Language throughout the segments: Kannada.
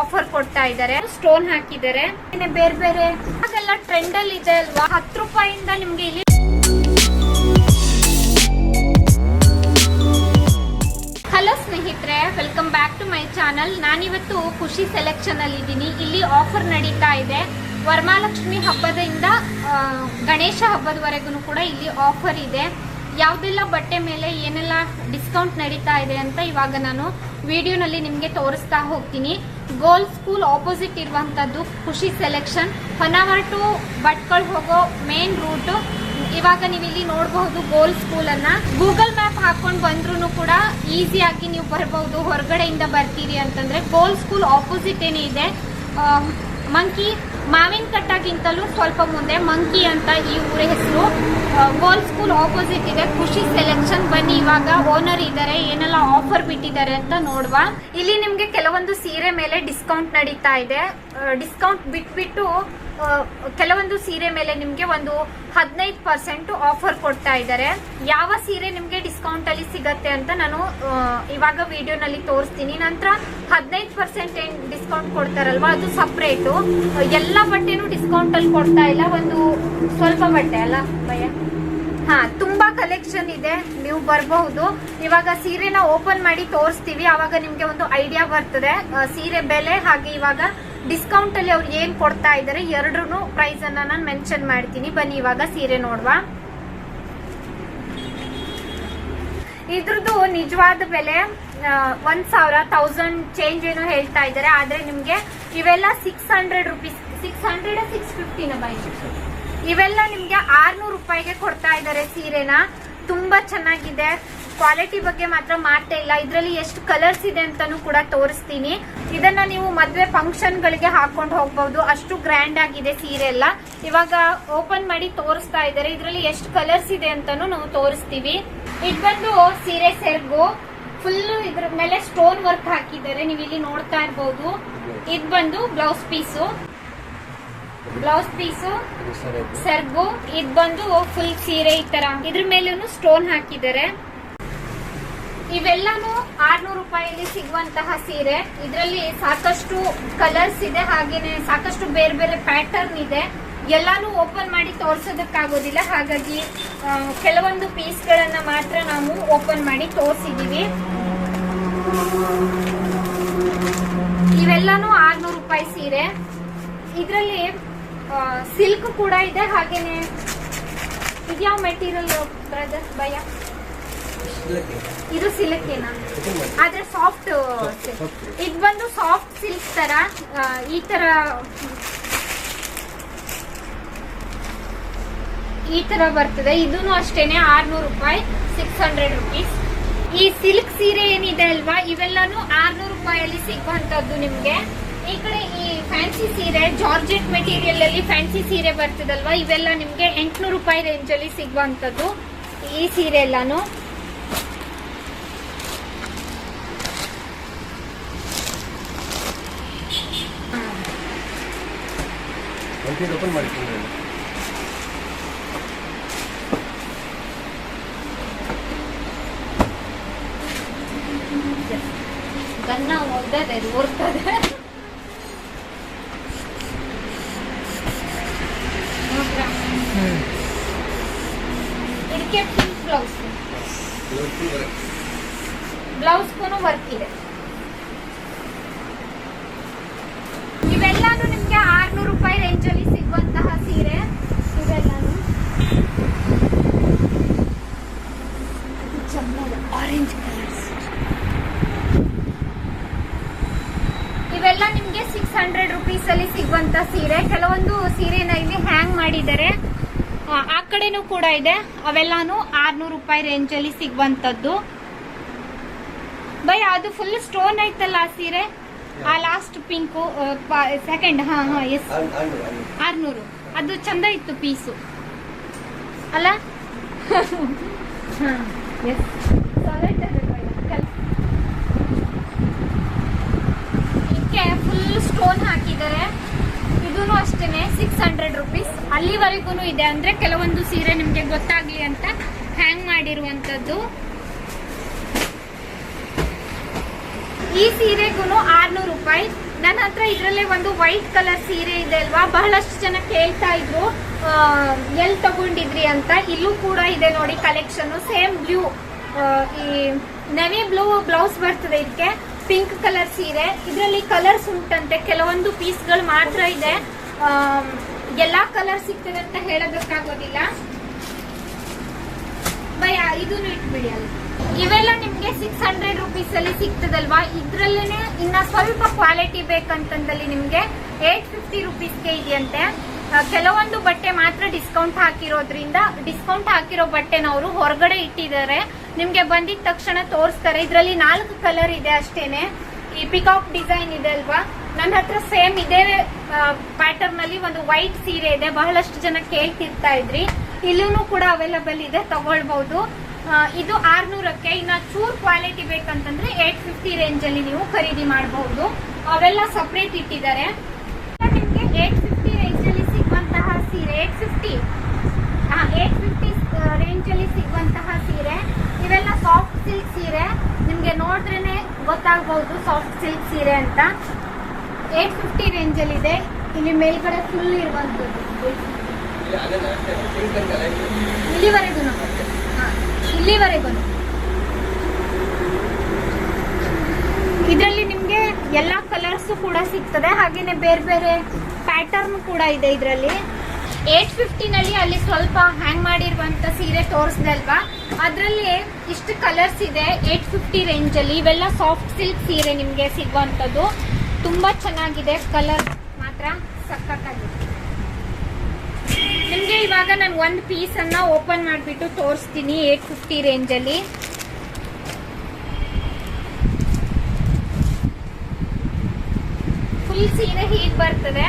ಆಫರ್ ಕೊಡ್ತಾ ಇದ್ದಾರೆ. ಸ್ಟೋನ್ ಹಾಕಿದ್ದಾರೆ. ಬೇರೆ ಬೇರೆ ಅದೆಲ್ಲ ಟ್ರೆಂಡ್ ಅಲ್ಲಿ ಇದೆ ಅಲ್ವಾ? ಹತ್ತು ರೂಪಾಯಿಂದ ನಿಮ್ಗೆ ಇಲ್ಲಿ ಹಲೋ ಸ್ನೇಹಿತರೆ welcome back to my channel ನಾನಿವತ್ತು ಖುಷಿ ಸೆಲೆಕ್ಷನ್ ಅಲ್ಲಿ ಇದ್ದೀನಿ. ಇಲ್ಲಿ ಆಫರ್ ನಡೀತಾ ಇದೆ. ವರಮಹಾಲಕ್ಷ್ಮಿ ಹಬ್ಬದಿಂದ ಗಣೇಶ ಹಬ್ಬದವರೆಗೂ ಕೂಡ ಇಲ್ಲಿ ಆಫರ್ ಇದೆ. ಯಾವುದೆಲ್ಲ ಬಟ್ಟೆ ಮೇಲೆ ಏನೆಲ್ಲ ಡಿಸ್ಕೌಂಟ್ ನಡೀತಾ ಇದೆ ಅಂತ ಇವಾಗ ನಾನು ವಿಡಿಯೋನಲ್ಲಿ ನಿಮಗೆ ತೋರಿಸ್ತಾ ಹೋಗ್ತೀನಿ. ಗೋಲ್ ಸ್ಕೂಲ್ ಆಪೋಸಿಟ್ ಇರುವಂಥದ್ದು ಖುಷಿ ಸೆಲೆಕ್ಷನ್ ಹೊನಾವರ್ ಟು ಭಟ್ಕಳ್ ಹೋಗೋ ಮೇನ್ ರೂಟು ಇವಾಗ ನೀವು ಇಲ್ಲಿ ನೋಡಬಹುದು ಗೋಲ್ ಸ್ಕೂಲ್ ಅನ್ನ. ಗೂಗಲ್ ಮ್ಯಾಪ್ ಹಾಕೊಂಡು ಬಂದ್ರು ಕೂಡ ಈಸಿಯಾಗಿ ನೀವು ಬರಬಹುದು. ಹೊರಗಡೆಯಿಂದ ಬರ್ತೀರಿ ಅಂತಂದ್ರೆ ಗೋಲ್ ಸ್ಕೂಲ್ ಆಪೋಸಿಟ್ ಏನೇ ಇದೆ ಮಂಕಿ ಮಾವಿನ ಕಟ್ಟಕ್ಕಿಂತಲೂ ಸ್ವಲ್ಪ ಮುಂದೆ ಮಂಕಿ ಅಂತ ಈ ಊರ ಹೆಸರು. ಗೋಲ್ ಸ್ಕೂಲ್ ಆಪೋಸಿಟ್ ಇದೆ. ಖುಷಿ ಸೆಲೆಕ್ಷನ್ ಬನ್ನಿ, ಇವಾಗ ಓನರ್ ಇದ್ದಾರೆ ಏನೆಲ್ಲ ಆಫರ್ ಬಿಟ್ಟಿದ್ದಾರೆ ಅಂತ ನೋಡುವ. ಇಲ್ಲಿ ನಿಮ್ಗೆ ಕೆಲವೊಂದು ಸೀರೆ ಮೇಲೆ ಡಿಸ್ಕೌಂಟ್ ನಡೀತಾ ಇದೆ. ಡಿಸ್ಕೌಂಟ್ ಬಿಟ್ಬಿಟ್ಟು ಕೆಲವೊಂದು ಸೀರೆ ಮೇಲೆ ನಿಮ್ಗೆ ಒಂದು ಹದಿನೈದು ಪರ್ಸೆಂಟ್ ಆಫರ್ ಕೊಡ್ತಾ ಇದ್ದಾರೆ. ಯಾವ ಸೀರೆ ನಿಮ್ಗೆ ಡಿಸ್ಕೌಂಟ್ ಅಲ್ಲಿ ಸಿಗತ್ತೆ ಅಂತ ನಾನು ಇವಾಗ ವಿಡಿಯೋನಲ್ಲಿ ತೋರಿಸ್ತೀನಿ. ನಂತರ ಹದಿನೈದು ಪರ್ಸೆಂಟ್ ಏನ್ ಡಿಸ್ಕೌಂಟ್ ಕೊಡ್ತಾರಲ್ವಾ? ಅದು ಸಪ್ರೇಟು ಎಲ್ಲ ಬಟ್ಟೆನೂ ಡಿಸ್ಕೌಂಟ್ ಅಲ್ಲಿ ಕೊಡ್ತಾ ಇಲ್ಲ. ಒಂದು ಸ್ವಲ್ಪ ಬಟ್ಟೆ ಅಲ್ಲ, ಭಯ? ಹಾ, ತುಂಬಾ ಕಲೆಕ್ಷನ್ ಇದೆ. ನೀವು ಬರಬಹುದು. ಇವಾಗ ಸೀರೆನ ಓಪನ್ ಮಾಡಿ ತೋರಿಸ್ತೀವಿ. ಅವಾಗ ನಿಮ್ಗೆ ಒಂದು ಐಡಿಯಾ ಬರ್ತದೆ. ಸೀರೆ ಬೆಲೆ, ಹಾಗೆ ಇವಾಗ ಡಿಸ್ಕೌಂಟ್ ಅಲ್ಲಿ ಅವ್ರು ಏನ್ ಕೊಡ್ತಾ ಇದ್ದಾರೆ ಎರಡ್ರು ಪ್ರೈಸ್ ಅನ್ನ ನಾನು ಮೆನ್ಷನ್ ಮಾಡ್ತೀನಿ. ಬನ್ನಿ ಇವಾಗ ಸೀರೆ ನೋಡುವ. ಇದ್ರದ್ದು ನಿಜವಾದ ಬೆಲೆ ಒಂದ್ ಸಾವಿರ ತೌಸಂಡ್ ಚೇಂಜ್ ಏನೋ ಹೇಳ್ತಾ ಇದ್ದಾರೆ. ಆದ್ರೆ ನಿಮ್ಗೆ ಇವೆಲ್ಲ six hundred rupees six hundred six ಫಿಫ್ಟಿನ ಬೈ ಇವೆಲ್ಲ ನಿಮ್ಗೆ ಆರ್ನೂರು ರೂಪಾಯಿಗೆ ಕೊಡ್ತಾ ಇದ್ದಾರೆ ಸೀರೆನ. ತುಂಬಾ ಚೆನ್ನಾಗಿದೆ. ಕ್ವಾಲಿಟಿ ಬಗ್ಗೆ ಮಾತ್ರ ಮಾತೇ ಇಲ್ಲ. ಇದರಲ್ಲಿ ಎಷ್ಟು ಕಲರ್ಸ್ ಇದೆ ಅಂತಾನು ಕೂಡ ತೋರಿಸ್ತೀನಿ. ಇದನ್ನ ನೀವು ಮದ್ವೆ ಫಂಕ್ಷನ್ ಗಳಿಗೆ ಹಾಕೊಂಡು ಹೋಗ್ಬಹುದು ಅಷ್ಟು ಗ್ರ್ಯಾಂಡ್ ಆಗಿದೆ ಸೀರೆ ಎಲ್ಲ. ಇವಾಗ ಓಪನ್ ಮಾಡಿ ತೋರಿಸ್ತಾ ಇದ್ದಾರೆ. ಇದರಲ್ಲಿ ಎಷ್ಟು ಕಲರ್ಸ್ ಇದೆ ಅಂತಾನು ನಾವು ತೋರಿಸ್ತೀವಿ. ಇದು ಬಂದು ಸೀರೆ, ಸೆರ್ಗು ಫುಲ್ ಇದ್ರ ಮೇಲೆ ಸ್ಟೋನ್ ವರ್ಕ್ ಹಾಕಿದ್ದಾರೆ. ನೀವು ಇಲ್ಲಿ ನೋಡ್ತಾ ಇರ್ಬೋದು. ಇದ್ ಬಂದು ಬ್ಲೌಸ್ ಪೀಸು ಬ್ಲೌಸ್ ಪೀಸು ಸೆರ್ಗು, ಇದ್ ಬಂದು ಫುಲ್ ಸೀರೆ ಈ ತರ. ಇದ್ರ ಮೇಲೂ ಸ್ಟೋನ್ ಹಾಕಿದ್ದಾರೆ. ಇವೆಲ್ಲಾನು ಆರ್ನೂರು ರೂಪಾಯಿಯಲ್ಲಿ ಸಿಗುವಂತಹ ಸೀರೆ. ಇದರಲ್ಲಿ ಸಾಕಷ್ಟು ಕಲರ್ಸ್ ಇದೆ, ಹಾಗೇನೆ ಸಾಕಷ್ಟು ಬೇರೆ ಬೇರೆ ಪ್ಯಾಟರ್ನ್ ಇದೆ. ಎಲ್ಲಾನು ಓಪನ್ ಮಾಡಿ ತೋರ್ಸೋದಕ್ಕಾಗೋದಿಲ್ಲ. ಹಾಗಾಗಿ ಕೆಲವೊಂದು ಪೀಸ್ಗಳನ್ನು ಮಾತ್ರ ನಾವು ಓಪನ್ ಮಾಡಿ ತೋರಿಸಿದ್ದೀವಿ ಇವೆಲ್ಲಾನು ಆರ್ನೂರು ರೂಪಾಯಿ ಸೀರೆ. ಇದರಲ್ಲಿ ಸಿಲ್ಕ್ ಕೂಡ ಇದೆ. ಹಾಗೇನೆ ಇದ್ಯಾವ ಮೆಟೀರಿಯಲ್ ಬ್ರದರ್ಸ್ ಭಯ? ಇದು ಸಿಲ್ಕೇನಾ? ಆದ್ರೆ ಸಾಫ್ಟ್ ಇದು ಬಂದು ಸಾಫ್ಟ್ ಸಿಲ್ಕ್ ತರ ಈ ತರ ಈ ತರ ಬರ್ತದೆ. ಇದೂ ಅಷ್ಟೇನೆ ಆರ್ನೂರು ರೂಪಾಯಿ ಸಿಕ್ಸ್ ಹಂಡ್ರೆಡ್ ರುಪೀಸ್ ಈ ಸಿಲ್ಕ್ ಸೀರೆ ಏನಿದೆ ಅಲ್ವಾ, ಇವೆಲ್ಲಾನು ಆರ್ನೂರು ರೂಪಾಯಲ್ಲಿ ಸಿಗುವಂತದ್ದು ನಿಮ್ಗೆ. ಈ ಕಡೆ ಈ ಫ್ಯಾನ್ಸಿ ಸೀರೆ ಜಾರ್ಜೆಟ್ ಮೆಟೀರಿಯಲ್ ಅಲ್ಲಿ ಫ್ಯಾನ್ಸಿ ಸೀರೆ ಬರ್ತದಲ್ವಾ, ಇವೆಲ್ಲ ನಿಮ್ಗೆ ಎಂಟ್ನೂರು ರೂಪಾಯಿ ರೇಂಜ್ ಅಲ್ಲಿ ಸಿಗುವಂತದ್ದು ಈ ಸೀರೆ ಎಲ್ಲಾನು. ಓಪನ್ ಮಾಡ್ತೀನಿ ಇದಕ್ಕೆ ಪಿಂಕ್ ಬ್ಲೌಸ್? ಬ್ಲೌಸ್ಗೂ ವರ್ಕ್ ಇದೆ. ಇವೆಲ್ಲಾನು ನಿಮಗೆ ಆರ್ನೂರು ರೂಪಾಯಿ ರೇಂಜ್ ಅಲ್ಲಿ ಸಿಗುವಂತಹ ಸೀರೆ. ಇವೆಲ್ಲಾನು. ಆರೆಂಜ್ ಕಲರ್ಸ್ ಇವೆಲ್ಲ ನಿಮ್ಗೆ ಸಿಕ್ಸ್ ಹಂಡ್ರೆಡ್ ರುಪೀಸ್ ಅಲ್ಲಿ ಸಿಗುವಂತ ಸೀರೆ. ಕೆಲವೊಂದು ಸೀರೆನ ಇಲ್ಲಿ ಹ್ಯಾಂಗ್ ಮಾಡಿದ್ದಾರೆ. ಆ, ಕಡೆನೂ ಕೂಡ ಇದೆ. ಅವೆಲ್ಲಾನು ಆರ್ನೂರು ರೂಪಾಯಿ ರೇಂಜ್ ಅಲ್ಲಿ ಸಿಗುವಂತದ್ದು ಬೈ ಅದು ಫುಲ್ ಸ್ಟೋನ್ ಐತಲ್ಲ ಆ ಸೀರೆ? ಆ ಲಾಸ್ಟ್ ಪಿಂಕು ಸೆಕೆಂಡ್ ಹಾ ಹಾ ಎಸ್ ಆರ್ನೂರು ಅದು ಚಂದ ಇತ್ತು ಪೀಸು ಅಲ್ಲ? ಇದಕ್ಕೆ ಫುಲ್ ಸ್ಟೋನ್ ಹಾಕಿದ್ದಾರೆ. ಇದೂ ಅಷ್ಟೇನೆ ಸಿಕ್ಸ್ ಹಂಡ್ರೆಡ್ ರುಪೀಸ್ ಅಲ್ಲಿವರೆಗೂ ಇದೆ ಅಂದ್ರೆ ಕೆಲವೊಂದು ಸೀರೆ ನಿಮ್ಗೆ ಗೊತ್ತಾಗ್ಲಿ ಅಂತ ಹ್ಯಾಂಗ್ ಮಾಡಿರುವಂತದ್ದು ಈ ಸೀರೆಗೂ ಆರ್ನೂರು ರೂಪಾಯಿ. ನನ್ನ ಹತ್ರ ಇದ್ರಲ್ಲೇ ಒಂದು ವೈಟ್ ಕಲರ್ ಸೀರೆ ಇದೆ ಅಲ್ವಾ? ಬಹಳಷ್ಟು ಜನ ಕೇಳ್ತಾ ಇದ್ರು ಎಲ್ಲಿ ತಗೊಂಡಿದ್ರಿ ಅಂತ. ಇಲ್ಲೂ ಕೂಡ ಇದೆ ನೋಡಿ ಕಲೆಕ್ಷನ್ ಸೇಮ್ ಬ್ಲೂ ಈ ನವಿ ಬ್ಲೂ ಬ್ಲೌಸ್ ಬರ್ತದೆ ಇದಕ್ಕೆ. ಪಿಂಕ್ ಕಲರ್ ಸೀರೆ. ಇದರಲ್ಲಿ ಕಲರ್ಸ್ ಉಂಟಂತೆ. ಕೆಲವೊಂದು ಪೀಸ್ಗಳು ಮಾತ್ರ ಇದೆ. ಎಲ್ಲಾ ಕಲರ್ ಸಿಗ್ತದೆ ಅಂತ ಹೇಳೋದಕ್ಕಾಗೋದಿಲ್ಲ ಭಯ, ಇದನ್ನು ಇಟ್ಬಿಡಿ ಅಲ್ಲಿ. ಇವೆಲ್ಲ ನಿಮ್ಗೆ ಸಿಕ್ಸ್ ಹಂಡ್ರೆಡ್ ರುಪೀಸ್ ಅಲ್ಲಿ ಸಿಗ್ತದಲ್ವಾ? ಇದ್ರಲ್ಲೇನೆ ಇನ್ನ ಸ್ವಲ್ಪ ಕ್ವಾಲಿಟಿ ಬೇಕಂತಂದಲ್ಲಿ ನಿಮ್ಗೆ ಏಟ್ ಫಿಫ್ಟಿ ರುಪೀಸ್ಗೆ ಇದೆಯಂತೆ. ಕೆಲವೊಂದು ಬಟ್ಟೆ ಮಾತ್ರ ಡಿಸ್ಕೌಂಟ್ ಹಾಕಿರೋದ್ರಿಂದ ಡಿಸ್ಕೌಂಟ್ ಹಾಕಿರೋ ಬಟ್ಟೆನ ಅವರು ಹೊರಗಡೆ ಇಟ್ಟಿದ್ದಾರೆ. ನಿಮ್ಗೆ ಬಂದಿದ ತಕ್ಷಣ ತೋರಿಸ್ತಾರೆ. ಇದ್ರಲ್ಲಿ ನಾಲ್ಕು ಕಲರ್ ಇದೆ ಅಷ್ಟೇನೆ. ಈ ಪಿಕಾಕ್ ಡಿಸೈನ್ ಇದೆ ಅಲ್ವಾ? ನನ್ನ ಹತ್ರ ಸೇಮ್ ಇದೇ ಪ್ಯಾಟರ್ನ್ ಅಲ್ಲಿ ಒಂದು ವೈಟ್ ಸೀರೆ ಇದೆ. ಬಹಳಷ್ಟು ಜನ ಕೇಳ್ತಿರ್ತಾ ಇದ್ರಿ. ಇಲ್ಲೂ ಕೂಡ ಅವೈಲಬಲ್ ಇದೆ ತಗೊಳ್ಬಹುದು ಇದು ಆರ್ನೂರಕ್ಕೆ. ಇನ್ನ ಚೂರ್ ಕ್ವಾಲಿಟಿ ಬೇಕಂತಂದ್ರೆ ಏಟ್ ಫಿಫ್ಟಿ ರೇಂಜ್ ಅಲ್ಲಿ ನೀವು ಖರೀದಿ ಮಾಡಬಹುದು ಅವೆಲ್ಲ ಸಪ್ರೇಟ್ ಇಟ್ಟಿದ್ದಾರೆ. ನಿಮಗೆ ಏಟ್ ಫಿಫ್ಟಿ ರೇಂಜ್ ಅಲ್ಲಿ ಸಿಗುವಂತಹ ಸೀರೆ eight fifty eight fifty range ಅಲ್ಲಿ ಸಿಗುವಂತಹ ಸೀರೆ. ಇವೆಲ್ಲ ಸಾಫ್ಟ್ ಸಿಲ್ಕ್ ಸೀರೆ. ನಿಮ್ಗೆ ನೋಡಿದ್ರೇನೆ ಗೊತ್ತಾಗಬಹುದು ಸಾಫ್ಟ್ ಸಿಲ್ಕ್ ಸೀರೆ ಅಂತ. ಏಟ್ ಫಿಫ್ಟಿ ರೇಂಜ್ ಅಲ್ಲಿ ಇದೆ. ಇಲ್ಲಿ ಮೇಲ್ಗಡೆ ಫುಲ್ ಇರುವಂತದ್ದು ಇಲ್ಲಿವರೆಗೂ ಇಲ್ಲಿವರೆಗೂ ಇದರಲ್ಲಿ ನಿಮ್ಗೆ ಎಲ್ಲಾ ಕಲರ್ಸ್ ಕೂಡ ಸಿಗ್ತದೆ. ಹಾಗೇನೆ ಬೇರೆ ಬೇರೆ ಪ್ಯಾಟರ್ನ್ ಕೂಡ ಇದೆ ಇದರಲ್ಲಿ. ಏಟ್ ಫಿಫ್ಟಿನಲ್ಲಿ ಅಲ್ಲಿ ಸ್ವಲ್ಪ ಹ್ಯಾಂಗ್ ಮಾಡಿರುವಂತ ಸೀರೆ ತೋರಿಸ್ದೆ ಅಲ್ವಾ? ಅದರಲ್ಲಿ ಇಷ್ಟು ಕಲರ್ಸ್ ಇದೆ. ಏಟ್ ಫಿಫ್ಟಿ ರೇಂಜ್ ಅಲ್ಲಿ. ಇವೆಲ್ಲ ಸಾಫ್ಟ್ ಸಿಲ್ಕ್ ಸೀರೆ ನಿಮ್ಗೆ ಸಿಗುವಂತದ್ದು ತುಂಬಾ ಚೆನ್ನಾಗಿದೆ ಕಲರ್ ಮಾತ್ರ ಸಕ್ಕತ್ತಾಗಿದೆ ನಿಮ್ಗೆ ಇವಾಗ ನಾನು ಒಂದು ಪೀಸ್ ಅನ್ನ ಓಪನ್ ಮಾಡಿಬಿಟ್ಟು ತೋರಿಸ್ತೀನಿ ಏಟ್ ಫಿಫ್ಟಿ ರೇಂಜ್ ಅಲ್ಲಿ. ಫುಲ್ ಸೀರೆ ಹೀಗೆ ಬರ್ತದೆ.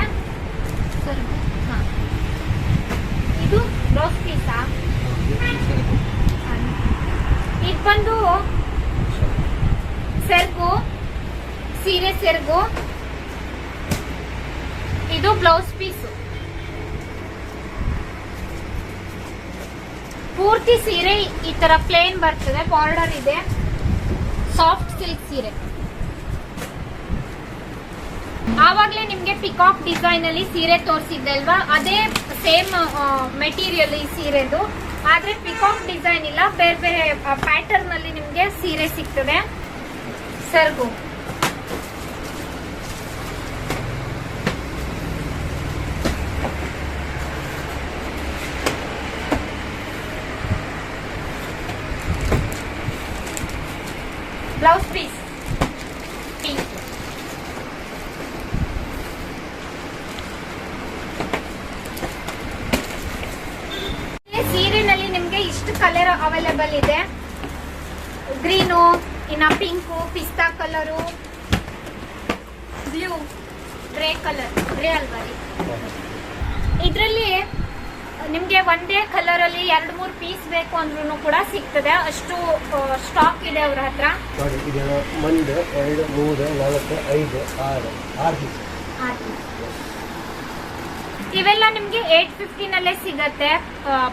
ಇದು ಬ್ಲೌಸ್ ಪೀಸಾ ಇದು ಬಂದು ಸೆರ್ಗು ಸೀರೆ, ಸೆರಗು. ಇದು ಬ್ಲೌಸ್ ಪೀಸ್. ಪೂರ್ತಿ ಸೀರೆ ಈ ತರ ಪ್ಲೇನ್ ಬರ್ತದೆ ಬಾರ್ಡರ್ ಇದೆ. ಸಾಫ್ಟ್ ಸಿಲ್ಕ್ ಸೀರೆ. ಆವಾಗ್ಲೇ ನಿಮ್ಗೆ ಪಿಕಾಕ್ ಡಿಸೈನ್ ಅಲ್ಲಿ ಸೀರೆ ತೋರಿಸಿದ್ದೆ ಅಲ್ವಾ? ಅದೇ ಸೇಮ್ ಮೆಟೀರಿಯಲ್ ಈ ಸೀರೆದು. ಆದ್ರೆ ಪಿಕಾಕ್ ಡಿಸೈನ್ ಇಲ್ಲ ಬೇರೆ ಬೇರೆ ಪ್ಯಾಟರ್ನ್ ಅಲ್ಲಿ ನಿಮ್ಗೆ ಸೀರೆ ಸಿಗ್ತದೆ. ಸರ್ಗು. ಬ್ಲೌಸ್ ಪೀಸ್ ಪಿಂಕ್ ಸೀರೆನಲ್ಲಿ ನಿಮಗೆ ಇಷ್ಟು ಕಲರ್ ಅವೈಲೇಬಲ್ ಇದೆ. ಗ್ರೀನು ಇನ್ನ ಪಿಂಕು ಪಿಸ್ತಾ colour blue grey colour grey ಅಲ್ವಾ ಇದರಲ್ಲಿ ನಿಮ್ಗೆ ಒಂದೇ ಕಲರ್ ಅಲ್ಲಿ ಎರಡ್ ಮೂರ್ ಪೀಸ್ ಬೇಕು ಅಂದ್ರೂ ಕೂಡ ಸಿಗ್ತದೆ. ಅಷ್ಟು ಸ್ಟಾಕ್ ಇದೆ ಅವ್ರ ಹತ್ರ. ನೋಡಿ ಇದು ಒಂದು ಎರಡು ಮೂರು ನಾಲ್ಕು ಐದು ಆರು ಆರು ಪೀಸ್ ಇವೆಲ್ಲ ನಿಮ್ಗೆ ಏಟ್ ಫಿಫ್ಟಿನಲ್ಲೇ ಸಿಗತ್ತೆ.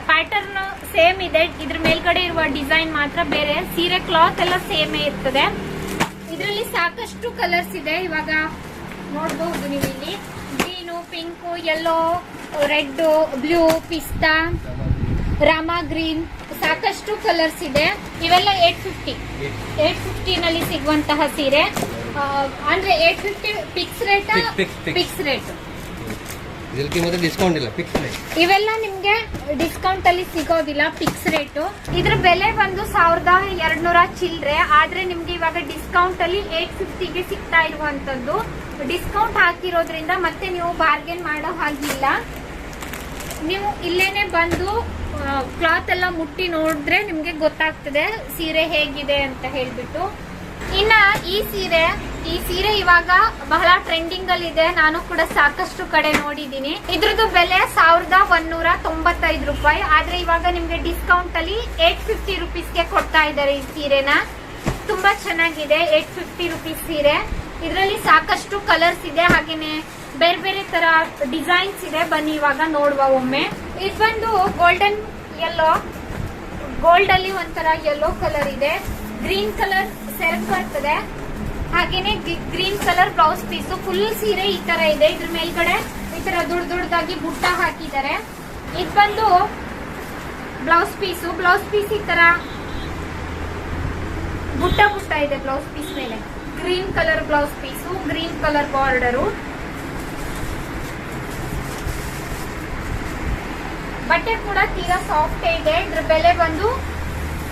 ಪ್ಯಾಟರ್ನ್ ಸೇಮ್ ಇದೆ. ಇದ್ರ ಮೇಲ್ಗಡೆ ಇರುವ ಡಿಸೈನ್ ಮಾತ್ರ ಬೇರೆ. ಸೀರೆ ಕ್ಲಾತ್ ಎಲ್ಲ ಸೇಮೇ ಇರ್ತದೆ. ಇದರಲ್ಲಿ ಸಾಕಷ್ಟು ಕಲರ್ಸ್ ಇದೆ. ಇವಾಗ ನೋಡಬಹುದು ನೀವು ಇಲ್ಲಿ green pink yellow red blue ಪಿಸ್ತಾ ರಾಮ ಗ್ರೀನ್ ಸಾಕಷ್ಟು ಕಲರ್ಸ್ ಇದೆ. ಇವೆಲ್ಲ ಏಟ್ ಫಿಫ್ಟಿ. ಏಟ್ ಫಿಫ್ಟಿನಲ್ಲಿ ಸಿಗುವಂತಹ ಸೀರೆ. ಅಂದ್ರೆ eight fifty fix rate. Fix rate ಇದಕ್ಕೆ ಮತ್ತೆ ಡಿಸ್ಕೌಂಟ್ ಇಲ್ಲ ಫಿಕ್ಸ್ ಇವೆಲ್ಲ ನಿಮ್ಗೆ ಡಿಸ್ಕೌಂಟ್ ಅಲ್ಲಿ ಸಿಗೋದಿಲ್ಲ ಫಿಕ್ಸ್ ರೇಟ್ ಇದ್ರ ಬೆಲೆ ಬಂದು ಸಾವಿರದ ಎರಡ್ನೂರ ಚಿಲ್ರೆ. ಆದ್ರೆ ನಿಮ್ಗೆ ಇವಾಗ ಡಿಸ್ಕೌಂಟ್ ಅಲ್ಲಿ ಏಟ್ ಫಿಫ್ಟಿಗೆ ಸಿಗ್ತಾ ಇರುವಂತದ್ದು ಡಿಸ್ಕೌಂಟ್ ಹಾಕಿರೋದ್ರಿಂದ ಮತ್ತೆ ನೀವು ಬಾರ್ಗೇನ್ ಮಾಡೋ ಹಾಗಿಲ್ಲ. ನೀವು ಇಲ್ಲೇನೆ ಬಂದು ಕ್ಲಾತ್ ಎಲ್ಲ ಮುಟ್ಟಿ ನೋಡಿದ್ರೆ ನಿಮ್ಗೆ ಗೊತ್ತಾಗ್ತದೆ ಸೀರೆ ಹೇಗಿದೆ ಅಂತ ಹೇಳ್ಬಿಟ್ಟು. ಇನ್ನ ಈ ಸೀರೆ ಈ ಸೀರೆ ಇವಾಗ ಬಹಳ ಟ್ರೆಂಡಿಂಗ್ ಅಲ್ಲಿ ಇದೆ ನಾನು ಕೂಡ ಸಾಕಷ್ಟು ಕಡೆ ನೋಡಿದೀನಿ ಇದ್ರದ್ದು ಬೆಲೆ ಸಾವಿರದ ಒಂದೂರ ತೊಂಬತ್ತೈದು ರೂಪಾಯಿ. ಆದ್ರೆ ಇವಾಗ ನಿಮ್ಗೆ ಡಿಸ್ಕೌಂಟ್ ಅಲ್ಲಿ ಏಟ್ ಫಿಫ್ಟಿ ರುಪೀಸ್ಗೆ ಕೊಡ್ತಾ ಇದ್ದಾರೆ ಈ ಸೀರೆನ. ತುಂಬಾ ಚೆನ್ನಾಗಿದೆ ಏಟ್ ಫಿಫ್ಟಿ ರುಪೀಸ್ ಸೀರೆ. ಇದರಲ್ಲಿ ಸಾಕಷ್ಟು ಕಲರ್ಸ್ ಇದೆ. ಹಾಗೇನೆ ಬೇರೆ ಬೇರೆ ತರ ಡಿಸೈನ್ಸ್ ಇದೆ. ಬನ್ನಿ, ಇವಾಗ ನೋಡುವ ಒಮ್ಮೆ. ಇದು ಬಂದು ಗೋಲ್ಡನ್ ಯೆಲ್ಲೋ ಗೋಲ್ಡ್ ಅಲ್ಲಿ ಒಂಥರ ಯೆಲ್ಲೋ ಕಲರ್ ಇದೆ. ಗ್ರೀನ್ ಕಲರ್ ಸೆಲ್ಫ್ ಬರ್ತದೆ. ಹಾಗೇನೆ green colour blouse piece full ಸೀರೆ ಈ ತರ ಇದೆ. ಇದ್ರ ಮೇಲ್ಗಡೆ ಈ ತರ ದೊಡ್ಡ ದೊಡ್ಡದಾಗಿ ಬುಟ್ಟ ಹಾಕಿದ್ದಾರೆ. ಇದು ಬಂದು ಬ್ಲೌಸ್ ಪೀಸು ಬ್ಲೌಸ್ ಪೀಸ್ ಈ ತರ ಬುಟ್ಟ ಬುಟ್ಟ ಇದೆ ಬ್ಲೌಸ್ ಪೀಸ್ ಮೇಲೆ. Green colour blouse piece green colour border ಬಟ್ಟೆ ಕೂಡ ತೀರಾ ಸಾಫ್ಟ್ ಇದೆ. ಇದ್ರ ಬೆಲೆ ಬಂದು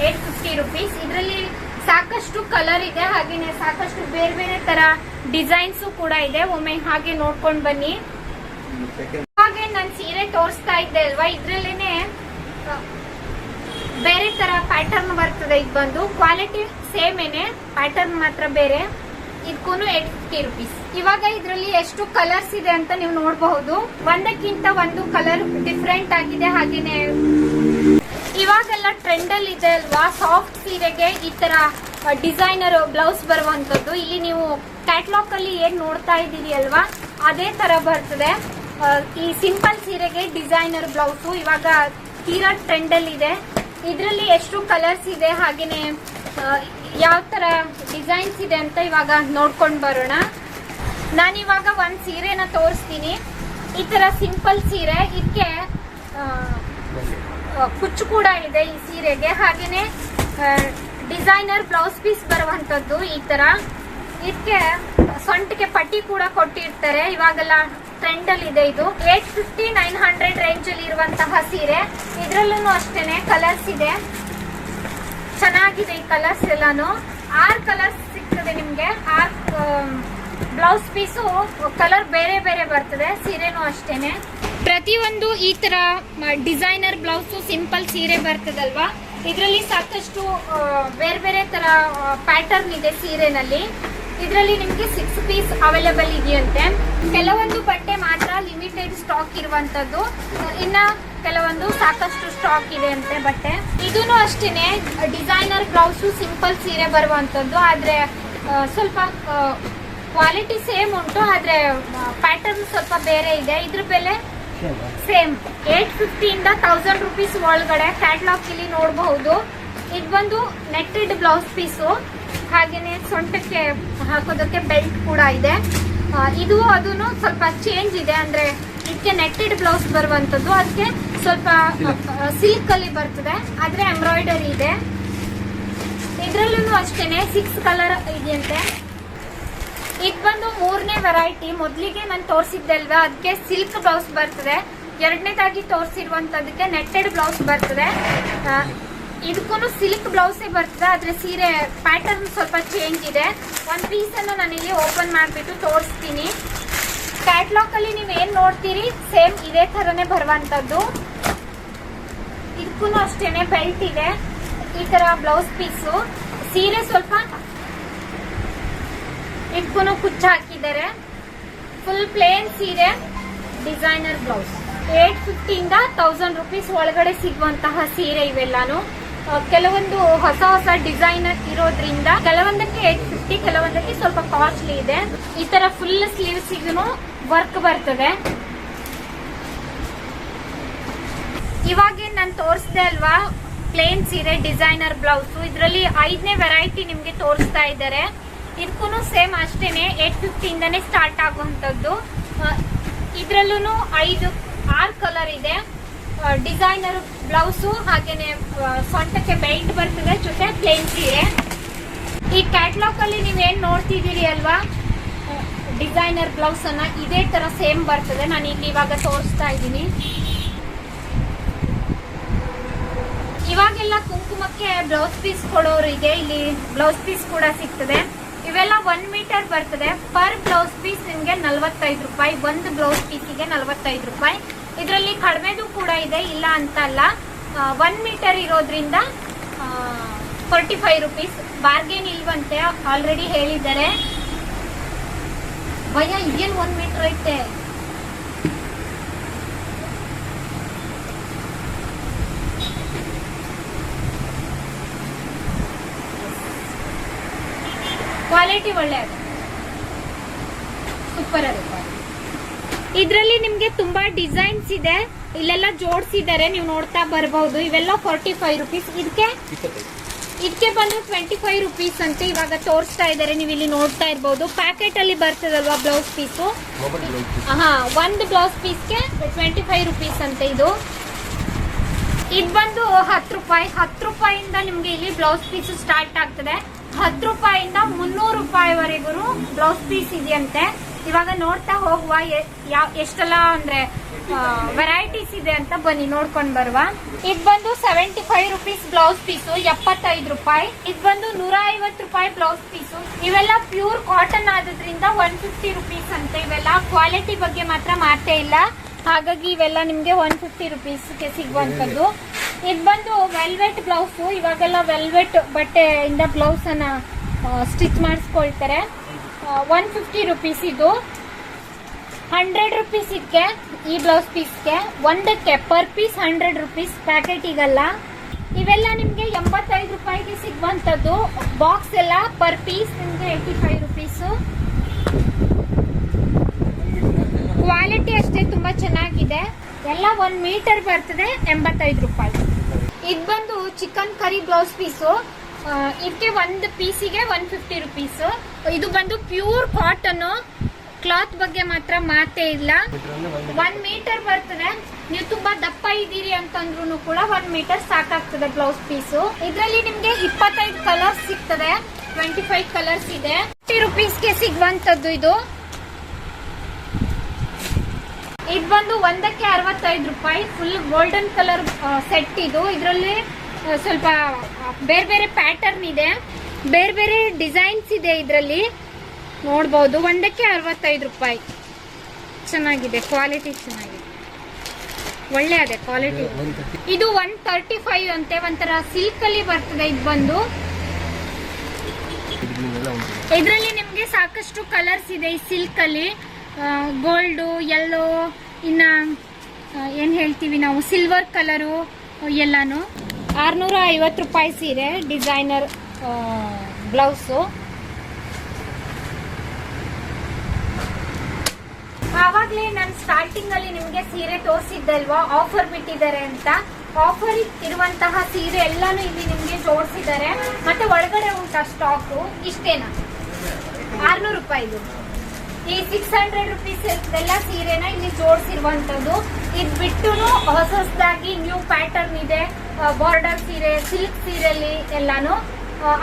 ಏಟ್ ಫಿಫ್ಟಿ ರುಪೀಸ್ ಇದರಲ್ಲಿ ಸಾಕಷ್ಟು ಕಲರ್ ಇದೆ. ಹಾಗೇನೆ ಸಾಕಷ್ಟು ಬೇರೆ ಬೇರೆ ತರ ಡಿಸೈನ್ಸ್ ಕೂಡ ಇದೆ. ಒಮ್ಮೆ ಹಾಗೆ ನೋಡ್ಕೊಂಡು ಬನ್ನಿ. ಹಾಗೆ ನಾನು ಸೀರೆ ತೋರಿಸ್ತಾ ಇದ್ದೆ ಅಲ್ವಾ? ಇದ್ರಲ್ಲೇನೆ ಬೇರೆ ತರ ಪ್ಯಾಟರ್ನ್ ಬರ್ತದೆ ಇದು ಬಂದು. ಕ್ವಾಲಿಟಿ ಸೇಮ್ ಏನೆ ಪ್ಯಾಟರ್ನ್ ಮಾತ್ರ ಬೇರೆ. ಇದಕ್ಕೂ ಏಟ್ ಫಿಫ್ಟಿ ರುಪೀಸ್ ಇವಾಗ ಇದರಲ್ಲಿ ಎಷ್ಟು ಕಲರ್ಸ್ ಇದೆ ಅಂತ ನೀವು ನೋಡಬಹುದು. ಒಂದಕ್ಕಿಂತ ಒಂದು ಕಲರ್ ಡಿಫ್ರೆಂಟ್ ಆಗಿದೆ ಹಾಗೇನೆ. ಇವಾಗೆಲ್ಲ ಟ್ರೆಂಡ್ ಅಲ್ಲಿ ಇದೆ ಅಲ್ವಾ? ಸಾಫ್ಟ್ ಸೀರೆಗೆ ಈ ತರ ಡಿಸೈನರ್ ಬ್ಲೌಸ್ ಬರುವಂತದ್ದು ಇಲ್ಲಿ ನೀವು ಕ್ಯಾಟ್ಲಾಗ್ ಅಲ್ಲಿ ಏನ್ ನೋಡ್ತಾ ಇದ್ದೀರಿ ಅಲ್ವಾ? ಅದೇ ತರ ಬರ್ತದೆ. ಈ ಸಿಂಪಲ್ ಸೀರೆಗೆ ಡಿಸೈನರ್ ಬ್ಲೌಸ್ ಇವಾಗ ತೀರಾ ಟ್ರೆಂಡ್ ಅಲ್ಲಿ ಇದೆ ಇದರಲ್ಲಿ ಎಷ್ಟು ಕಲರ್ಸ್ ಇದೆ ಹಾಗೇನೆ ಯಾವ ತರ ಡಿಸೈನ್ಸ್ ಇದೆ ಅಂತ ಇವಾಗ ನೋಡ್ಕೊಂಡು ಬರೋಣ. ನಾನಿವಾಗ ಒಂದ್ ಸೀರೆನ ತೋರಿಸ್ತೀನಿ. ಈ ತರ ಸಿಂಪಲ್ ಸೀರೆ. ಇದಕ್ಕೆ ಕುಚ್ಚು ಕೂಡ ಇದೆ ಈ ಸೀರೆಗೆ. ಹಾಗೇನೆ ಡಿಸೈನರ್ ಬ್ಲೌಸ್ ಪೀಸ್ ಬರುವಂತದ್ದು ಈ ತರ. ಇದಕ್ಕೆ ಸೊಂಟಿಗೆ ಪಟ್ಟಿ ಕೂಡ ಕೊಟ್ಟಿರ್ತಾರೆ. ಇವಾಗೆಲ್ಲ ಟ್ರೆಂಡ್ ಅಲ್ಲಿ ಇದೆ ಇದು. Eight fifty nine hundred range ಅಲ್ಲಿ ಇರುವಂತಹ ಸೀರೆ. ಇದ್ರಲ್ಲೂ ಅಷ್ಟೇನೆ ಕಲರ್ಸ್ ಇದೆ. ಚೆನ್ನಾಗಿದೆ ಈ ಕಲರ್ಸ್ ಎಲ್ಲಾನು. ಆರ್ ಕಲರ್ಸ್ ಸಿಗ್ತದೆ ನಿಮ್ಗೆ. ಆರ್ ಬ್ಲೌಸ್ ಪೀಸು, ಕಲರ್ ಬೇರೆ ಬೇರೆ ಬರ್ತದೆ, ಸೀರೆನೂ ಅಷ್ಟೇನೆ. ಪ್ರತಿಯೊಂದು ಈ ತರ ಡಿಸೈನರ್ ಬ್ಲೌಸು ಸಿಂಪಲ್ ಸೀರೆ ಬರ್ತದಲ್ವಾ? ಇದರಲ್ಲಿ ಸಾಕಷ್ಟು ಬೇರೆ ಬೇರೆ ತರ ಪ್ಯಾಟರ್ನ್ ಇದೆ ಸೀರೆನಲ್ಲಿ. ಇದರಲ್ಲಿ ನಿಮಗೆ ಸಿಕ್ಸ್ ಪೀಸ್ ಅವೈಲೇಬಲ್ ಇದೆಯಂತೆ. ಕೆಲವೊಂದು ಬಟ್ಟೆ ಮಾತ್ರ ಲಿಮಿಟೆಡ್ ಸ್ಟಾಕ್ ಇರುವಂತದ್ದು. ಇನ್ನ ಕೆಲವೊಂದು ಸಾಕಷ್ಟು ಸ್ಟಾಕ್ ಇದೆ ಅಂತೆ ಬಟ್ಟೆ. ಇದೂ ಅಷ್ಟೇನೆ, ಡಿಸೈನರ್ ಬ್ಲೌಸು ಸಿಂಪಲ್ ಸೀರೆ ಬರುವಂತದ್ದು. ಆದ್ರೆ ಸ್ವಲ್ಪ ಕ್ವಾಲಿಟಿ ಸೇಮ್ ಉಂಟು ಆದ್ರೆ ಪ್ಯಾಟರ್ನ್ ಸ್ವಲ್ಪ ಬೇರೆ ಇದೆ. ಇದ್ರ ಬೆಲೆ ಸೇಮ್ ಏಟ್ ಫಿಫ್ಟಿಯಿಂದ ತೌಸಂಡ್ ರುಪೀಸ್ ಒಳಗಡೆ ಕ್ಯಾಟ್ಲಾಗ್ ಇಲ್ಲಿ ನೋಡಬಹುದು. ಇದು ಬಂದು ನೆಟ್ಟೆಡ್ ಬ್ಲೌಸ್ ಪೀಸು ಹಾಗೇನೆ ಸೊಂಟಕ್ಕೆ ಹಾಕೋದಕ್ಕೆ ಬೆಲ್ಟ್ ಕೂಡ ಇದೆ. ಇದು ಅದನ್ನು ಸ್ವಲ್ಪ ಚೇಂಜ್ ಇದೆ. ಅಂದ್ರೆ ಇದಕ್ಕೆ ನೆಟ್ಟೆಡ್ ಬ್ಲೌಸ್ ಬರುವಂತದ್ದು. ಅದಕ್ಕೆ ಸ್ವಲ್ಪ ಸಿಲ್ಕ್ ಅಲ್ಲಿ ಬರ್ತದೆ. ಆದ್ರೆ ಎಂಬ್ರಾಯ್ಡರಿ ಇದೆ. ಇದ್ರಲ್ಲೂ ಅಷ್ಟೇನೆ. ಸಿಕ್ಸ್ ಕಲರ್ ಇದೆಯಂತೆ. ಇದು ಬಂದು ಮೂರನೇ ವೆರೈಟಿ ಮೊದಲಿಗೆ ನಾನು ತೋರಿಸಿದ್ದೆ ಅಲ್ವಾ? ಅದಕ್ಕೆ ಸಿಲ್ಕ್ ಬ್ಲೌಸ್ ಬರ್ತದೆ. ಎರಡನೇದಾಗಿ ತೋರಿಸಿರುವಂತದಕ್ಕೆ ನೆಟ್ಟೆಡ್ ಬ್ಲೌಸ್ ಬರ್ತದೆ. ಇದಕ್ಕೂ ಸಿಲ್ಕ್ ಬ್ಲೌಸೇ ಬರ್ತದೆ. ಆದ್ರೆ ಸೀರೆ ಪ್ಯಾಟರ್ನ್ ಸ್ವಲ್ಪ ಚೇಂಜ್ ಇದೆ. ಒಂದು ಪೀಸ್ ಅನ್ನು ನಾನು ಇಲ್ಲಿ ಓಪನ್ ಮಾಡಿಬಿಟ್ಟು ತೋರಿಸ್ತೀನಿ. ಕ್ಯಾಟ್ಲಾಗ್ ಅಲ್ಲಿ ನೀವು ಏನ್ ನೋಡ್ತೀರಿ? ಸೇಮ್ ಇದೇ ತರನೇ ಬರುವಂತದ್ದು. ಇದಕ್ಕೂ ಅಷ್ಟೇನೆ ಬೆಲ್ಟ್ ಇದೆ. ಈ ತರ ಬ್ಲೌಸ್ ಪೀಸು ಸೀರೆ ಸ್ವಲ್ಪ ಇದಕ್ಕೂ ಕುಚ್ಚು ಹಾಕಿದ್ದಾರೆ. ಫುಲ್ ಪ್ಲೇನ್ ಸೀರೆ ಡಿಸೈನರ್ ಬ್ಲೌಸ್ ಏಟ್ ಫಿಫ್ಟಿಯಿಂದ ತೌಸಂಡ್ ರುಪೀಸ್ ಒಳಗಡೆ ಸಿಗುವಂತಹ ಸೀರೆ ಇವೆಲ್ಲಾನು. ಕೆಲವೊಂದು ಹೊಸ ಹೊಸ ಡಿಸೈನರ್ ಇರೋದ್ರಿಂದ ಕೆಲವೊಂದಕ್ಕೆ ಏಟ್ ಫಿಫ್ಟಿ ಕೆಲವೊಂದಕ್ಕೆ ಸ್ವಲ್ಪ ಕಾಸ್ಟ್ಲಿ ಇದೆ. ಈ ತರ ಫುಲ್ ಸ್ಲೀವ್ಸ್ ವರ್ಕ್ ಬರ್ತದೆ. ಇವಾಗ ನಾನು ತೋರಿಸ್ದೆ ಅಲ್ವಾ? ಪ್ಲೇನ್ ಸೀರೆ ಡಿಸೈನರ್ ಬ್ಲೌಸ್ ಇದರಲ್ಲಿ ಐದನೇ ವೆರೈಟಿ ನಿಮ್ಗೆ ತೋರಿಸ್ತಾ ಇದ್ದಾರೆ. ಇದಕ್ಕೂ ಸೇಮ್ ಅಷ್ಟೇನೆ ಏಟ್ ಫಿಫ್ಟಿಯಿಂದನೇ ಸ್ಟಾರ್ಟ್ ಆಗುವಂಥದ್ದು. ಇದರಲ್ಲೂ ಐದು, ಆರು ಕಲರ್ ಇದೆ. ಡಿಸೈನರ್ ಬ್ಲೌಸು ಹಾಗೇನೆ ಸೊಂಟಕ್ಕೆ ಬೆಲ್ಟ್ ಬರ್ತದೆ, ಜೊತೆ ಪ್ಲೇನ್ ಸೀರೆ ಈ ಕ್ಯಾಟ್ಲಾಗ್ ಅಲ್ಲಿ ನೀವೇನ್ ನೋಡ್ತಿದ್ದೀರಿ ಅಲ್ವಾ? ಡಿಸೈನರ್ ಬ್ಲೌಸ್ ಅನ್ನ ಇದೇ ತರ ಸೇಮ್ ಬರ್ತದೆ, ನಾನು ಇಲ್ಲಿ ಇವಾಗ ತೋರಿಸ್ತಾ ಇದ್ದೀನಿ. ಇವಾಗೆಲ್ಲ ಕುಂಕುಮಕ್ಕೆ ಬ್ಲೌಸ್ ಪೀಸ್ ಕೊಡೋರಿಗೆ ಇಲ್ಲಿ ಬ್ಲೌಸ್ ಪೀಸ್ ಕೂಡ ಸಿಗ್ತದೆ. ಇವೆಲ್ಲ ಒನ್ ಮೀಟರ್ ಬರ್ತದೆ. ಪರ್ ಬ್ಲೌಸ್ ಪೀಸ್ ನಿಮಗೆ ನಲ್ವತ್ತೈದು ರೂಪಾಯಿ. ಒಂದು ಬ್ಲೌಸ್ ಪೀಸಿಗೆ ನಲ್ವತ್ತೈದು ರೂಪಾಯಿ. ಇದರಲ್ಲಿ ಕಡಿಮೆದು ಕೂಡ ಇದೆ. ಇಲ್ಲ ಅಂತ ಅಲ್ಲ ಒನ್ ಮೀಟರ್ ಇರೋದ್ರಿಂದ ಫೋರ್ಟಿ ಫೈವ್ ರುಪೀಸ್ ಬಾರ್ಗೇನ್ ಇಲ್ವಂತೆ ಆಲ್ರೆಡಿ ಹೇಳಿದ್ದಾರೆ. ಭಯ, ಏನ್ ಒನ್ ಮೀಟರ್ ಐತೆ? ಕ್ವಾಲಿಟಿ ಒಳ್ಳೆ ಇದೆ ಸೂಪರ್ ಅದು ಇದರಲ್ಲಿ ನಿಮ್ಗೆ ತುಂಬಾ ಡಿಸೈನ್ಸ್ ಇದೆ. ಇಲ್ಲೆಲ್ಲ ಜೋಡಿಸಿದ್ದಾರೆ ನೀವು ನೋಡ್ತಾ ಬರಬಹುದು ಇವೆಲ್ಲ ಫೋರ್ಟಿ ಫೈವ್ ರುಪೀಸ್ ಇದಕ್ಕೆ ಇದಕ್ಕೆ ಬಂದು ಟ್ವೆಂಟಿ ಫೈವ್ ರುಪೀಸ್ ಅಂತ ಇವಾಗ ತೋರಿಸ್ತಾ ಇದ್ದಾರೆ. ನೀವು ಇಲ್ಲಿ ನೋಡ್ತಾ ಇರಬಹುದು ಪ್ಯಾಕೆಟ್ ಅಲ್ಲಿ ಬರ್ತದಲ್ವಾ ಬ್ಲೌಸ್ ಪೀಸು ಹಾ ಒಂದು ಬ್ಲೌಸ್ ಪೀಸ್ಗೆ ಟ್ವೆಂಟಿ ಫೈವ್ ರುಪೀಸ್ ಅಂತ ಇದು. ಇದು ಬಂದು ಹತ್ತು ರೂಪಾಯಿ. ಹತ್ತು ರೂಪಾಯಿಂದ ನಿಮ್ಗೆ ಇಲ್ಲಿ ಬ್ಲೌಸ್ ಪೀಸ್ ಸ್ಟಾರ್ಟ್ ಆಗ್ತದೆ. ಹತ್ತು ರೂಪಾಯಿಂದ ರೂಪಾಯಿವರೆಗೂ ಬ್ಲೌಸ್ ಪೀಸ್ ಇದೆಯಂತೆ. ಇವಾಗ ನೋಡ್ತಾ ಹೋಗುವ ಎಷ್ಟೆಲ್ಲ ಅಂದ್ರೆ ವೆರೈಟೀಸ್ ಇದೆ ಅಂತ ಬನ್ನಿ, ನೋಡ್ಕೊಂಡ್ ಬರುವ. ಇದು ಬಂದು seventy five rupees blouse piece, ಎಪ್ಪತ್ತೈದು ರೂಪಾಯಿ. ಇದು ಬಂದು ನೂರ ಐವತ್ತು ರೂಪಾಯಿ ಬ್ಲೌಸ್ ಪೀಸು. ಇವೆಲ್ಲ ಪ್ಯೂರ್ ಕಾಟನ್ ಆದ್ರಿಂದ ಒನ್ ಫಿಫ್ಟಿ ರುಪೀಸ್ ಅಂತ ಇವೆಲ್ಲ. ಕ್ವಾಲಿಟಿ ಬಗ್ಗೆ ಮಾತ್ರ ಮಾತೇ ಇಲ್ಲ. ಹಾಗಾಗಿ ಇವೆಲ್ಲ ನಿಮಗೆ ಒನ್ ಫಿಫ್ಟಿ ರುಪೀಸ್ಗೆ ಸಿಗುವಂಥದ್ದು. ಇದು ಬಂದು ವೆಲ್ವೆಟ್ ಬ್ಲೌಸು. ಇವಾಗೆಲ್ಲ ವೆಲ್ವೆಟ್ ಬಟ್ಟೆಯಿಂದ ಬ್ಲೌಸನ್ನ ಸ್ಟಿಚ್ ಮಾಡಿಸ್ಕೊಳ್ತಾರೆ. ಒನ್ ಫಿಫ್ಟಿ ರುಪೀಸ್ ಇದು. ಹಂಡ್ರೆಡ್ ರುಪೀಸ್ ಈ ಬ್ಲೌಸ್ ಪೀಸ್ಗೆ ಒಂದಕ್ಕೆ ಪರ್ ಪೀಸ್ ಹಂಡ್ರೆಡ್ ರುಪೀಸ್ ಪ್ಯಾಕೆಟಿಗಲ್ಲ ಇವೆಲ್ಲ ನಿಮಗೆ ಎಂಬತ್ತೈದು ರೂಪಾಯಿಗೆ ಸಿಗುವಂಥದ್ದು. ಬಾಕ್ಸ್ ಎಲ್ಲ ಪರ್ ಪೀಸ್ ನಿಮಗೆ ಏಯ್ಟಿ ಫೈವ್ ರುಪೀಸು ಕ್ವಾಲಿಟಿ ಅಷ್ಟೇ ತುಂಬಾ ಚೆನ್ನಾಗಿದೆ. ಎಲ್ಲ ಒಂದು ಮೀಟರ್ ಬರ್ತದೆ, ಎಂಬತ್ತೈದು ರೂಪಾಯಿ. ಇದು ಬಂದು ಚಿಕನ್ ಕರಿ ಬ್ಲೌಸ್ ಪೀಸು ಇದಕ್ಕೆ ಒಂದು ಪೀಸಿಗೆ ಒನ್ ಫಿಫ್ಟಿ ರುಪೀಸ್ ಇದು ಬಂದು ಪ್ಯೂರ್ ಕಾಟನ್ ಕ್ಲಾತ್ ಬಗ್ಗೆ ಮಾತ್ರ ಮಾತೇ ಇಲ್ಲ. ಒನ್ ಮೀಟರ್ ಬರ್ತದೆ. ನೀವು ತುಂಬಾ ದಪ್ಪ ಇದ್ದೀರಿ ಅಂತಂದ್ರು ಕೂಡ ಒನ್ ಮೀಟರ್ ಸಾಕಾಗ್ತದೆ ಬ್ಲೌಸ್ ಪೀಸು ಇದರಲ್ಲಿ ನಿಮ್ಗೆ ಇಪ್ಪತ್ತೈದು ಕಲರ್ಸ್ ಸಿಗ್ತದೆ. ಟ್ವೆಂಟಿ ಫೈವ್ ಕಲರ್ಸ್ ಇದೆ ಫಿಫ್ಟಿ ರುಪೀಸ್ಗೆ ಸಿಗುವಂತದ್ದು ಇದು. ಇದು ಬಂದು ಒಂದಕ್ಕೆ ಅರವತ್ತೈದು ರೂಪಾಯಿ. ಫುಲ್ ಗೋಲ್ಡನ್ ಕಲರ್ ಸೆಟ್ ಇದು. ಇದರಲ್ಲಿ ಸ್ವಲ್ಪ ಬೇರೆ ಬೇರೆ ಪ್ಯಾಟರ್ನ್ ಇದೆ. ಬೇರೆ ಬೇರೆ ಡಿಸೈನ್ಸ್ ಇದೆ ಇದರಲ್ಲಿ. ನೋಡ್ಬೋದು ಒಂದಕ್ಕೆ ಅರವತ್ತೈದು ರೂಪಾಯಿ. ಚೆನ್ನಾಗಿದೆ ಕ್ವಾಲಿಟಿ ಚೆನ್ನಾಗಿದೆ. ಒಳ್ಳೆ ಅದೇ ಕ್ವಾಲಿಟಿ ಇದು ಒನ್ ತರ್ಟಿ ಫೈವ್ ಅಂತೆ ಒಂಥರ ಸಿಲ್ಕ್ ಅಲ್ಲಿ ಬರ್ತದೆ ಇದು ಬಂದು. ಇದರಲ್ಲಿ ನಿಮಗೆ ಸಾಕಷ್ಟು ಕಲರ್ಸ್ ಇದೆ ಈ ಸಿಲ್ಕ್ ಅಲ್ಲಿ. ಗೋಲ್ಡು ಯೆಲ್ಲೋ ಇನ್ನ ಏನ್ ಹೇಳ್ತೀವಿ ನಾವು ಸಿಲ್ವರ್ ಕಲರು ಎಲ್ಲಾನು. ಆರ್ನೂರ ಐವತ್ತು ರೂಪಾಯಿ ಸೀರೆ, ಡಿಸೈನರ್ ಬ್ಲೌಸು. ಆವಾಗಲೇ ನಾನು ಸ್ಟಾರ್ಟಿಂಗ್ ಅಲ್ಲಿ ನಿಮಗೆ ಸೀರೆ ತೋರಿಸಿದ್ದಲ್ವಾ? ಆಫರ್ ಬಿಟ್ಟಿದ್ದಾರೆ ಅಂತ. ಆಫರ್ ಇರುವಂತಹ ಸೀರೆ ಎಲ್ಲಾನು ಇಲ್ಲಿ ನಿಮಗೆ ಜೋಡಿಸಿದ್ದಾರೆ ಮತ್ತೆ ಒಳಗಡೆ ಉಂಟ ಸ್ಟಾಕು ಇಷ್ಟೇನಾ? ಆರ್ನೂರು ರೂಪಾಯಿದು. ಈ ಸಿಕ್ಸ್ ಹಂಡ್ರೆಡ್ ರುಪೀಸ್ ಎಲ್ಲ ಸೀರೆನ ಇಲ್ಲಿ ಜೋಡಿಸಿರುವಂತದ್ದು ಇದು ಬಿಟ್ಟು ಹೊಸ ಹೊಸದಾಗಿ ನ್ಯೂ ಪ್ಯಾಟರ್ನ್ ಇದೆ. ಬಾರ್ಡರ್ ಸೀರೆ ಸಿಲ್ಕ್ ಸೀರೆಲಿ ಎಲ್ಲಾನು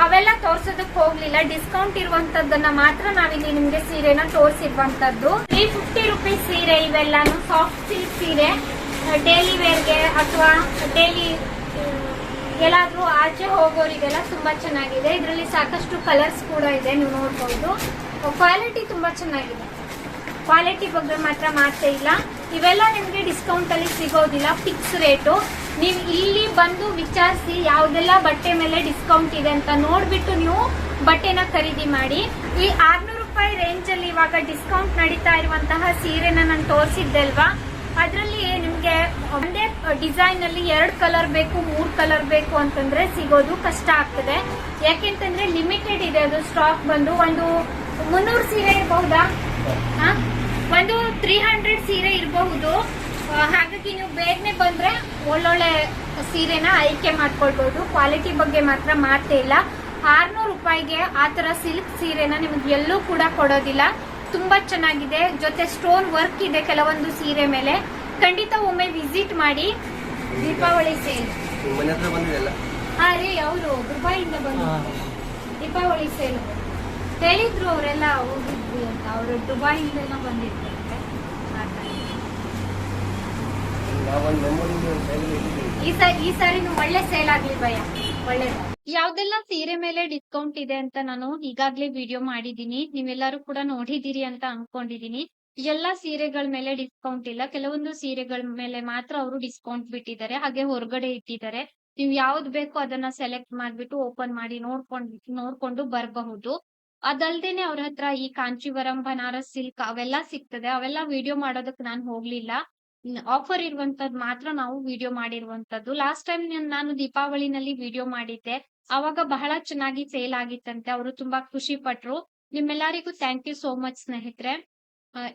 ಅವೆಲ್ಲ ತೋರ್ಸೋದಕ್ಕೆ ಹೋಗ್ಲಿಲ್ಲ. ಡಿಸ್ಕೌಂಟ್ ಇರುವಂತದ್ದನ್ನ ಮಾತ್ರ ನಾವಿಲ್ಲಿ ನಿಮ್ಗೆ ಸೀರೆನ ತೋರಿಸಿರುವಂತದ್ದು. ತ್ರೀ ಫಿಫ್ಟಿ ರುಪೀಸ್ ಸೀರೆ ಇವೆಲ್ಲಾನು ಸಾಫ್ಟ್ ಸಿಲ್ಕ್ ಸೀರೆ ಡೈಲಿ ವೇರ್ಗೆ ಅಥವಾ ಡೈಲಿ ಎಲ್ಲಾದ್ರೂ ಆಚೆ ಹೋಗೋರಿಗೆಲ್ಲ ತುಂಬಾ ಚೆನ್ನಾಗಿದೆ. ಇದರಲ್ಲಿ ಸಾಕಷ್ಟು ಕಲರ್ಸ್ ಕೂಡ ಇದೆ, ನೀವು ನೋಡ್ಬೋದು. ಕ್ವಾಲಿಟಿ ತುಂಬಾ ಚೆನ್ನಾಗಿದೆ. ಕ್ವಾಲಿಟಿ ಬಗ್ಗೆ ಮಾತ್ರ ಮಾತೇ ಇಲ್ಲ. ಇವೆಲ್ಲ ನಿಮಗೆ ಡಿಸ್ಕೌಂಟ್ ಅಲ್ಲಿ ಸಿಗೋದಿಲ್ಲ ಫಿಕ್ಸ್ ರೇಟು ನೀವು ಇಲ್ಲಿ ಬಂದು ವಿಚಾರಿಸಿ ಯಾವ್ದೆಲ್ಲ ಬಟ್ಟೆ ಮೇಲೆ ಡಿಸ್ಕೌಂಟ್ ಇದೆ ಅಂತ ನೋಡ್ಬಿಟ್ಟು ನೀವು ಬಟ್ಟೆನ ಖರೀದಿ ಮಾಡಿ. ಈ ಆರ್ನೂರು ರೂಪಾಯಿ ರೇಂಜ್ ಅಲ್ಲಿ ಇವಾಗ ಡಿಸ್ಕೌಂಟ್ ನಡೀತಾ ಇರುವಂತಹ ಸೀರೆನ ನಾನು ತೋರಿಸಿದ್ದೆ ಅಲ್ವಾ? ಅದರಲ್ಲಿ ನಿಮ್ಗೆ ಒಂದೇ ಡಿಸೈನ್ ಅಲ್ಲಿ ಎರಡ್ ಕಲರ್ ಬೇಕು, ಮೂರ್ ಕಲರ್ ಬೇಕು ಅಂತಂದ್ರೆ ಸಿಗೋದು ಕಷ್ಟ ಆಗ್ತದೆ. ಯಾಕೆಂತಂದ್ರೆ ಲಿಮಿಟೆಡ್ ಇದೆ ಅದು ಸ್ಟಾಕ್ ಬಂದು. ಒಂದು ಮುನ್ನೂರು ಸೀರೆ ಇರಬಹುದಾ? ಒಂದು ತ್ರೀ ಹಂಡ್ರೆಡ್ ಸೀರೆ ಇರಬಹುದು. ಹಾಗಾಗಿ ನೀವು ಬೇಗನೆ ಬಂದ್ರೆ ಒಳ್ಳೊಳ್ಳೆ ಸೀರೆನ ಆಯ್ಕೆ ಮಾಡ್ಕೊಳ್ಬೋದು ಕ್ವಾಲಿಟಿ ಬಗ್ಗೆ ಮಾತ್ರ ಮಾತೇ ಇಲ್ಲ. ಆರ್ನೂರು ರೂಪಾಯಿಗೆ ಆ ಥರ ಸಿಲ್ಕ್ ಸೀರೆನ ನಿಮ್ಗೆ ಎಲ್ಲೂ ಕೂಡ ಕೊಡೋದಿಲ್ಲ. ತುಂಬಾ ಚೆನ್ನಾಗಿದೆ. ಜೊತೆ ಸ್ಟೋನ್ ವರ್ಕ್ ಇದೆ ಕೆಲವೊಂದು ಸೀರೆ ಮೇಲೆ. ಖಂಡಿತ ಒಮ್ಮೆ ವಿಸಿಟ್ ಮಾಡಿ. ದೀಪಾವಳಿ ಸೇಲ್ ಹಾ ರೀ ಅವರು ದುಬೈಯಿಂದ ಬಂದು ದೀಪಾವಳಿ ಸೇಲ್ ಹೇಳಿದ್ರು ಅವರೆಲ್ಲ ಹೋಗಿದ್ವಿ ಅಂತ ಅವರು ದುಬೈಯಿಂದೆಲ್ಲ ಈ ಸಾರಿ ಈ ಸಾರಿನೂ ಒಳ್ಳೆ ಸೇಲ್ ಆಗ್ಲಿ ಭಯ. ಒಳ್ಳೇದು. ಯಾವ್ದೆಲ್ಲ ಸೀರೆ ಮೇಲೆ ಡಿಸ್ಕೌಂಟ್ ಇದೆ ಅಂತ ನಾನು ಈಗಾಗ್ಲೇ ವಿಡಿಯೋ ಮಾಡಿದೀನಿ ನೀವೆಲ್ಲರೂ ಕೂಡ ನೋಡಿದೀರಿ ಅಂತ ಅನ್ಕೊಂಡಿದೀನಿ ಎಲ್ಲಾ ಸೀರೆಗಳ ಮೇಲೆ ಡಿಸ್ಕೌಂಟ್ ಇಲ್ಲ. ಕೆಲವೊಂದು ಸೀರೆಗಳ ಮೇಲೆ ಮಾತ್ರ ಅವರು ಡಿಸ್ಕೌಂಟ್ ಬಿಟ್ಟಿದ್ದಾರೆ. ಹಾಗೆ ಹೊರಗಡೆ ಇಟ್ಟಿದ್ದಾರೆ. ನೀವು ಯಾವ್ದು ಬೇಕೋ ಅದನ್ನ ಸೆಲೆಕ್ಟ್ ಮಾಡ್ಬಿಟ್ಟು ಓಪನ್ ಮಾಡಿ ನೋಡ್ಕೊಂಡ್ ನೋಡ್ಕೊಂಡು ಬರಬಹುದು. ಅದಲ್ದೇನೆ ಅವ್ರ ಹತ್ರ ಈ ಕಾಂಚೀವರಂ, ಬನಾರಸ್ ಸಿಲ್ಕ್ ಅವೆಲ್ಲ ಸಿಗ್ತದೆ. ಅವೆಲ್ಲ ವಿಡಿಯೋ ಮಾಡೋದಕ್ಕೆ ನಾನು ಹೋಗ್ಲಿಲ್ಲ. ಆಫರ್ ಇರುವಂತದ್ ಮಾತ್ರ ನಾವು ವಿಡಿಯೋ ಮಾಡಿರುವಂತದ್ದು. ಲಾಸ್ಟ್ ಟೈಮ್ ನಾನು ದೀಪಾವಳಿನಲ್ಲಿ ವಿಡಿಯೋ ಮಾಡಿದ್ದೆ. ಅವಾಗ ಬಹಳ ಚೆನ್ನಾಗಿ ಸೇಲ್ ಆಗಿತ್ತಂತೆ. ಅವರು ತುಂಬಾ ಖುಷಿ ಪಟ್ರು. ನಿಮ್ಮೆಲ್ಲರಿಗೂ ಥ್ಯಾಂಕ್ ಯು ಸೋ ಮಚ್ ಸ್ನೇಹಿತರೆ.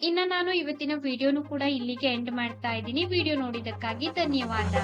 ಇನ್ನ ನಾನು ಇವತ್ತಿನ ವಿಡಿಯೋನು ಕೂಡ ಇಲ್ಲಿಗೆ ಎಂಡ್ ಮಾಡ್ತಾ ಇದ್ದೀನಿ. ವಿಡಿಯೋ ನೋಡಿದಕ್ಕಾಗಿ ಧನ್ಯವಾದ.